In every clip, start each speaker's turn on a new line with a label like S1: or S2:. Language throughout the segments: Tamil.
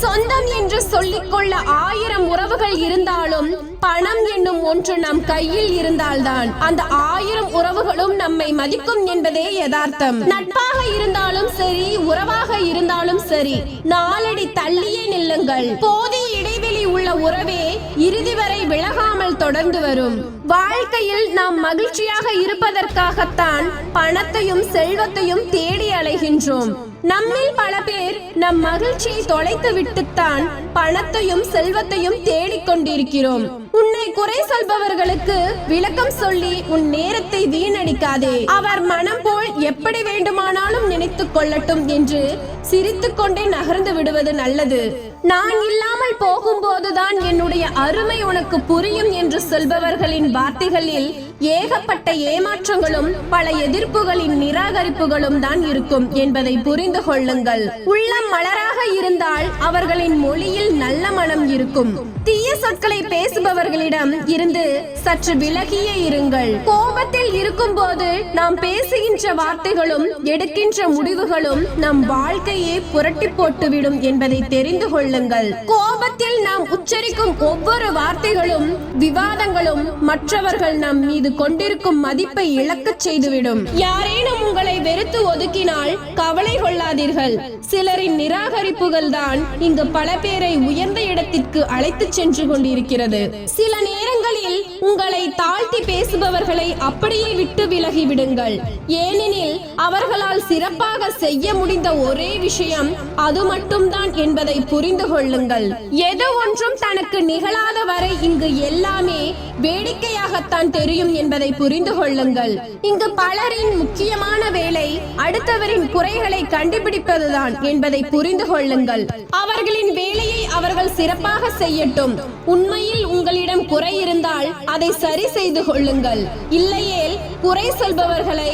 S1: சொந்தம் என்று சொல்லிக்கொள்ள ஆயிரம் உறவுகள் இருந்தாலும் பணம் என்னும் ஒன்று நம் கையில் இருந்தால்தான். அந்த ஆயிரம் உறவுகளும் நம்மை மதிக்கும் என்பதே யதார்த்தம். நட்பாக இருந்தாலும் சரி உறவாக இருந்தாலும் சரி நாளடி தள்ளியே நில்லுங்கள். போதிய உள்ள உறவே இறுதி வரை விலகாமல் தொடர்ந்து வரும். வாழ்க்கையில் நாம் மகிழ்ச்சியாக இருப்பதற்காகத்தான் பணத்தையும் செல்வத்தையும் தேடி அலைகின்றோம். நம்மில் பல பேர் நம் மகிழ்ச்சியை தொலைத்து விட்டுத்தான் பணத்தையும் செல்வத்தையும் தேடிக் கொண்டிருக்கிறோம். உன்னை குறை சொல்பவர்களுக்கு விளக்கம் சொல்லி உன் நேரத்தை வீணடிக்காதே. அவர் மனம் போல் எப்படி வேண்டுமானாலும் நினைத்துக் கொள்ளட்டும் என்று சிரித்துக்கொண்டே நகர்ந்து விடுவது நல்லது. நான் இல்லாமல் போகும்போதுதான் என்னுடைய அருமை உனக்கு புரியும் என்று சொல்பவர்களின் வார்த்தைகளில் ஏகப்பட்ட ஏமாற்றங்களும் பல எதிர்ப்புகளின் நிராகரிப்புகளும் தான் இருக்கும் என்பதை புரிந்து கொள்ளுங்கள். உள்ளம் மலராக இருந்தால் அவர்களின் மொழியில் நல்ல மனம் இருக்கும். தீய சொற்களை பேசுபவர்களிடம் இருந்து சற்று விலகியே இருங்கள். கோபத்தில் இருக்கும்போது நாம் பேசுகின்ற வார்த்தைகளும் எடுக்கின்ற முடிவுகளும் நம் வாழ்க்கையை புரட்டி போட்டுவிடும் என்பதை தெரிந்து கொள்ளுங்கள். கோபத்தில் நாம் உச்சரிக்கும் ஒவ்வொரு வார்த்தைகளும் விவாதங்களும் மற்றவர்கள் நம் மீது கொண்டிருக்கும் மதிப்பை இழக்கச் செய்துவிடும். யாரேனும் உங்களை வெறுத்து ஒதுக்கினால் கவலை கொள்ளாதீர்கள். சிலரின் நிராகரிப்புகள் தான் இங்கு பல பேரை உயர்ந்த இடத்திற்கு அழைத்து சென்று கொண்டிருக்கிறது. சில நேரங்களில் உங்களை தாழ்த்தி பேசுபவர்களை அப்படியே விட்டு விலகிவிடுங்கள் ஏனெனில் அவர்களால் சிறப்பாக செய்ய முடிந்த ஒரே விஷயம் அது மட்டும்தான் என்பதை புரிந்து புரிந்து கொள்ளுங்கள். எது ஒன்றும் தனக்கு நிகழாத வரை இங்கு எல்லாமே வேடிக்கையாகத்தான் தெரியும் என்பதை புரிந்து கொள்ளுங்கள். இங்கு பலரின் முக்கியமான வேலை அடுத்தவரின் குறைகளை கண்டுபிடிப்பதுதான் என்பதை புரிந்து கொள்ளுங்கள். அவர்களின் வேலையை அவர்கள் சிறப்பாக செய்யட்டும். உண்மையில் உங்களிடம் குறை இருந்தால் அதை சரி செய்து கொள்ளுங்கள். இல்லையேல் குறை சொல்பவர்களை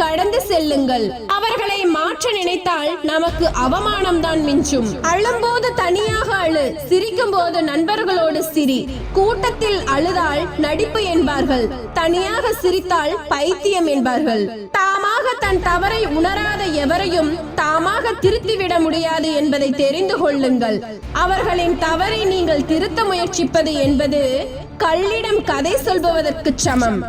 S1: கடந்து செல்லுங்கள். அவர்களை மாற்ற நினைத்தால் நமக்கு அவமானம் தான் மிஞ்சும். அழும்போது தனியாக அழு சிரிக்கும் போது நண்பர்களோடு சிரி. கூட்டத்தில் அழுதால் நடிப்பு என்பார்கள். தனியாக சிரித்தால் பைத்தியம் என்பார்கள். தாமாக தன் தவறை உணராத எவரையும் தாமாக திருத்திவிட முடியாது என்பதை தெரிந்து கொள்ளுங்கள். அவர்களின் தவறை நீங்கள் திருத்த முயற்சிப்பது என்பது கல்லிடம் கதை சொல்பவதற்கு சமம்.